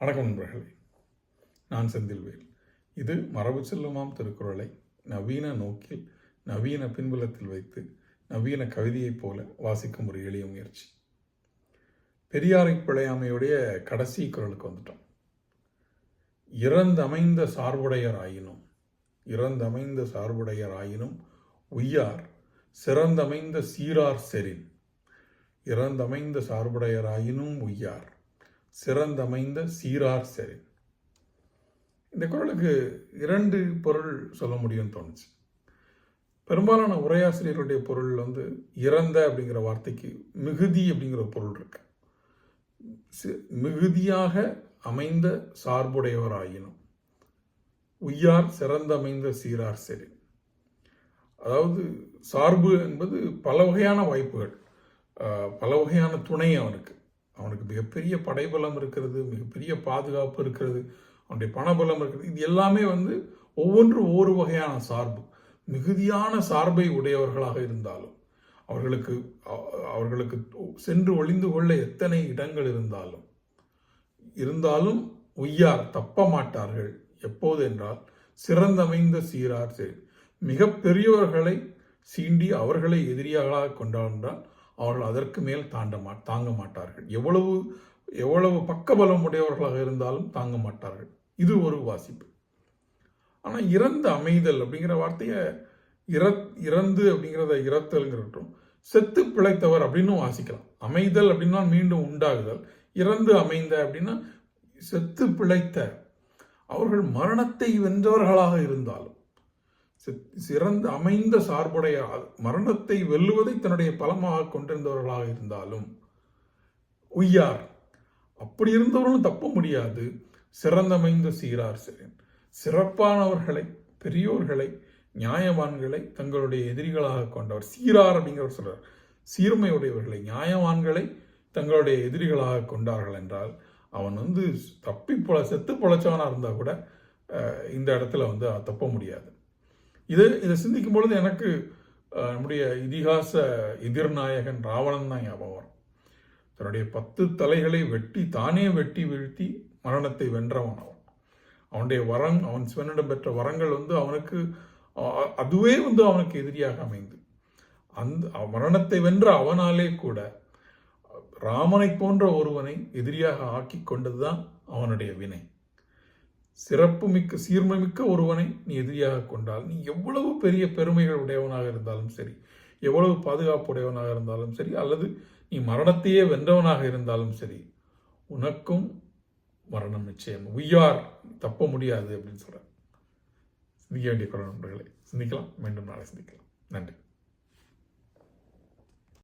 வணக்கம் நண்பர்களே. நான் செந்தில்வேல். இது மரபு செல்லுமாம் திருக்குறளை நவீன நோக்கில் நவீன பின்புலத்தில் வைத்து நவீன கவிதையைப் போல வாசிக்கும் ஒரு எளிய முயற்சி. பெரியாரை பிழையாமையுடைய கடைசி குரலுக்கு வந்துட்டோம். இறந்தமைந்த சார்புடையர் ஆயினும் இறந்தமைந்த சார்புடையர் ஆயினும் உய்யார் சிறந்தமைந்த சீரார் செரின் இறந்தமைந்த சார்புடையராயினும் உய்யார். சிறந்தமைந்த சீரார் சரி இந்த குரலுக்கு இரண்டு பொருள் சொல்ல முடியும்னு தோணுச்சு. பெரும்பாலான உரையாசிரியர்களுடைய பொருள் வந்து இறந்த அப்படிங்கிற வார்த்தைக்கு மிகுதி அப்படிங்கிற பொருள் இருக்கு. மிகுதியாக அமைந்த சார்புடையவராயினும் உய்யார் சிறந்தமைந்த சீரார் சரி அதாவது சார்பு என்பது பல வகையான வாய்ப்புகள் பல வகையான துணை அவனுக்கு. அவனுக்கு மிகப்பெரிய படைபலம் இருக்கிறது மிகப்பெரிய பாதுகாப்பு இருக்கிறது அவனுடைய பணபலம் இருக்கிறது. இது எல்லாமே வந்து ஒவ்வொன்று ஒவ்வொரு வகையான சார்பு. மிகுதியான சார்பை உடையவர்களாக இருந்தாலும் அவர்களுக்கு அவர்களுக்கு சென்று ஒளிந்து கொள்ள எத்தனை இடங்கள் இருந்தாலும் இருந்தாலும் உய்யார் தப்ப மாட்டார்கள் எப்போது என்றால் சிறந்தமைந்த சீரார் செயல். மிக பெரியவர்களை சீண்டி அவர்களை எதிரியாக கொண்டாண்டால் அவர்கள் அதற்கு மேல் தாண்ட மா தாங்க மாட்டார்கள். எவ்வளவு எவ்வளவு பக்கபலம் உடையவர்களாக இருந்தாலும் தாங்க மாட்டார்கள். இது ஒரு வாசிப்பு. ஆனால் இறந்த அமைதல் அப்படிங்கிற வார்த்தையை இற இறந்து அப்படிங்கிறத இறத்தல்ங்கிறட்டும் செத்து பிழைத்தவர் அப்படின்னு வாசிக்கலாம். அமைதல் அப்படின்னா மீண்டும் உண்டாகுதல். இறந்து அமைந்த அப்படின்னா செத்து பிழைத்த. அவர்கள் மரணத்தை வென்றவர்களாக இருந்தாலும் சிறந்த அமைந்த சார்புடைய மரணத்தை வெல்லுவதை தன்னுடைய பலமாக கொண்டிருந்தவர்களாக இருந்தாலும் உய்யார். அப்படி இருந்தவர்களும் தப்ப முடியாது. சிறந்தமைந்த சீரார் சிறன். சிறப்பானவர்களை பெரியோர்களை நியாயவான்களை தங்களுடைய எதிரிகளாக கொண்டவர். சீரார் அப்படிங்கிறவர் சொல்றார். சீர்மையுடையவர்களை நியாயவான்களை தங்களுடைய எதிரிகளாக கொண்டார்கள் என்றால் அவன் வந்து தப்பி பொழ செத்து பொழைச்சவனாக இருந்தால் கூட இந்த இடத்துல வந்து தப்ப முடியாது. இது இதை சிந்திக்கும் பொழுது எனக்கு நம்முடைய இதிகாச எதிர்நாயகன் ராவணன் தான் ஞாபகம் வரும். தன்னுடைய பத்து தலைகளை வெட்டி தானே வெட்டி வீழ்த்தி மரணத்தை வென்றவன் அவன். அவனுடைய வரங் அவன் சிவனிடம் பெற்ற வரங்கள் வந்து அவனுக்கு அதுவே வந்து அவனுக்கு எதிரியாக அமைந்து. அந்த மரணத்தை வென்ற அவனாலே கூட ராமனை போன்ற ஒருவனை எதிரியாக ஆக்கி கொண்டதுதான் அவனுடைய வினை. சிறப்பு மிக்க சீர்மை மிக்க ஒருவனை நீ எதிரியாக கொண்டால் நீ எவ்வளவு பெரிய பெருமைகள் உடையவனாக இருந்தாலும் சரி எவ்வளவு பாதுகாப்பு உடையவனாக இருந்தாலும் சரி அல்லது நீ மரணத்தையே வென்றவனாக இருந்தாலும் சரி உனக்கும் மரணம் நிச்சயம். உய்யார் தப்ப முடியாது அப்படின்னு சொல்கிறார் சிந்திக்க வேண்டிய குரல் நண்பர்களை சிந்திக்கலாம். மீண்டும் நாளை சிந்திக்கலாம். நன்றி.